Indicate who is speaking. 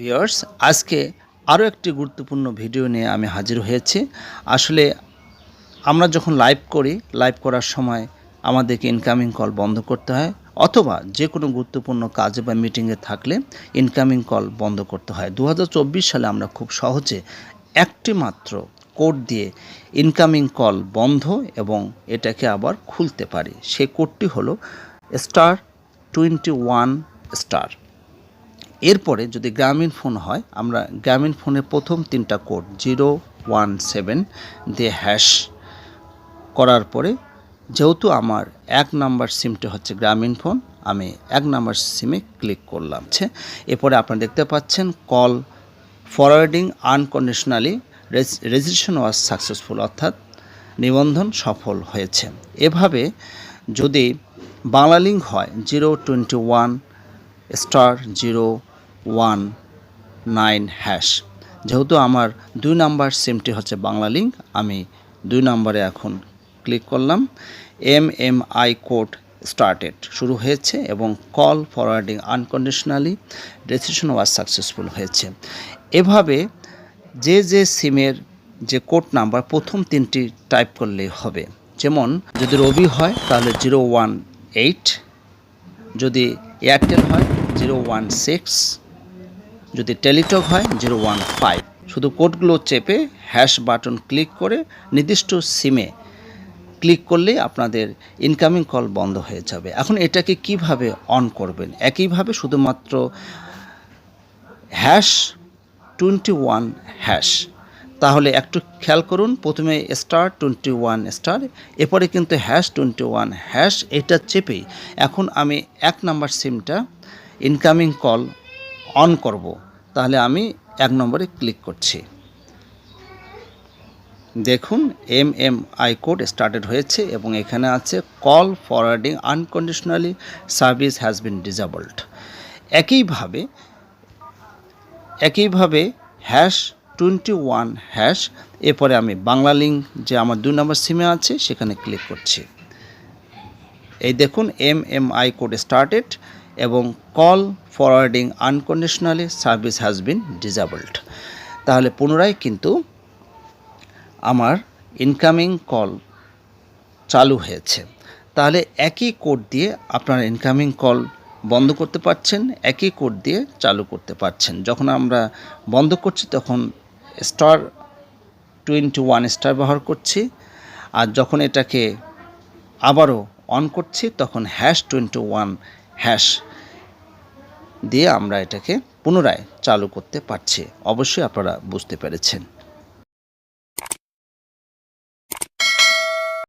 Speaker 1: Viewers আজকে আরও একটি গুরুত্বপূর্ণ ভিডিও নিয়ে আমি হাজির হয়েছি। আসলে আমরা যখন লাইভ করি লাইভ করার সময় আমাদেরকে ইনকামিং কল বন্ধ করতে হয়, অথবা যে কোনো গুরুত্বপূর্ণ কাজে বা মিটিংয়ে থাকলে ইনকামিং কল বন্ধ করতে হয়। দু হাজার চব্বিশ সালে আমরা খুব সহজে একটি মাত্র কোড দিয়ে ইনকামিং কল বন্ধ এবং এটাকে আবার খুলতে পারি। সেই কোডটি হলো স্টার টোয়েন্টি ওয়ান স্টার এরপরে যদি গ্রামীণ ফোন হয়, আমরা গ্রামীণ ফোনের প্রথম তিনটা কোড জিরো ওয়ান সেভেন দিয়ে হ্যাশ করার পরে, যেহেতু আমার এক নাম্বার সিমটি হচ্ছে গ্রামীণ ফোন, আমি এক নাম্বার সিমে ক্লিক করলাম। এরপরে আপনারা দেখতে পাচ্ছেন call forwarding unconditionally registration was successful, অর্থাৎ নিবন্ধন সফল হয়েছে। এভাবে যদি বাংলা লিঙ্ক হয়, zero twenty one star zero one nine hash. যেহেতু আমার দুই নাম্বার সিমটি হচ্ছে বাংলা লিঙ্ক আমি দুই নম্বরে এখন ক্লিক করলাম। M M I code started শুরু হয়েছে এবং call forwarding unconditionally registration was successful হয়েছে। এভাবে যে যে সিমের যে কোড নাম্বার প্রথম তিনটি টাইপ করলেই হবে। যেমন, যদি রবি হয়, তাহলে জিরো ওয়ান এইট যদি এয়ারটেল হয় জিরো ওয়ান সিক্স যদি টেলিটক হয়, জিরো ওয়ান ফাইভ। শুধু কোডগুলো চেপে হ্যাশ বাটন ক্লিক করে নির্দিষ্ট সিমে ক্লিক করলেই আপনাদের ইনকামিং কল বন্ধ হয়ে যাবে। এখন এটাকে কীভাবে অন করবেন? একইভাবে শুধুমাত্র হ্যাশ টোয়েন্টি ওয়ান হ্যাশ। তাহলে একটু খেয়াল করুন, প্রথমে স্টার টোয়েন্টি ওয়ান স্টার, এরপরে কিন্তু হ্যাশ টোয়েন্টি ওয়ান হ্যাশ, এটা চেপেই। এখন আমি এক নাম্বার সিমটা ইনকামিং কল অন করব। তাহলে আমি এক নম্বরে ক্লিক করছি। দেখুন M M I code started হয়েছে এবং এখানে আছে call forwarding unconditionally service has been disabled একইভাবে একইভাবে হ্যাশ টোয়েন্টি ওয়ান হ্যাশ এরপরে আমি বাংলা লিঙ্ক যে আমার দুই নম্বর সিমে আছে, সেখানে ক্লিক করছি। এই দেখুন M M I code started এবং call forwarding unconditionally service has been disabled. তাহলে পুনরায় কিন্তু আমার ইনকামিং কল চালু হয়েছে। তাহলে একই কোড দিয়ে আপনার ইনকামিং কল বন্ধ করতে পারছেন, একই কোড দিয়ে চালু করতে পারছেন। যখন আমরা বন্ধ করছি তখন স্টার টোয়েন্টি ওয়ান স্টার ব্যবহার করছি। আর যখন এটাকে আবারও অন করছি তখন হ্যাশ টোয়েন্টি ওয়ান হ্যাশ দিয়ে আমরা এটাকে পুনরায় চালু করতে পারছি। অবশ্যই আপনারা বুঝতে পেরেছেন।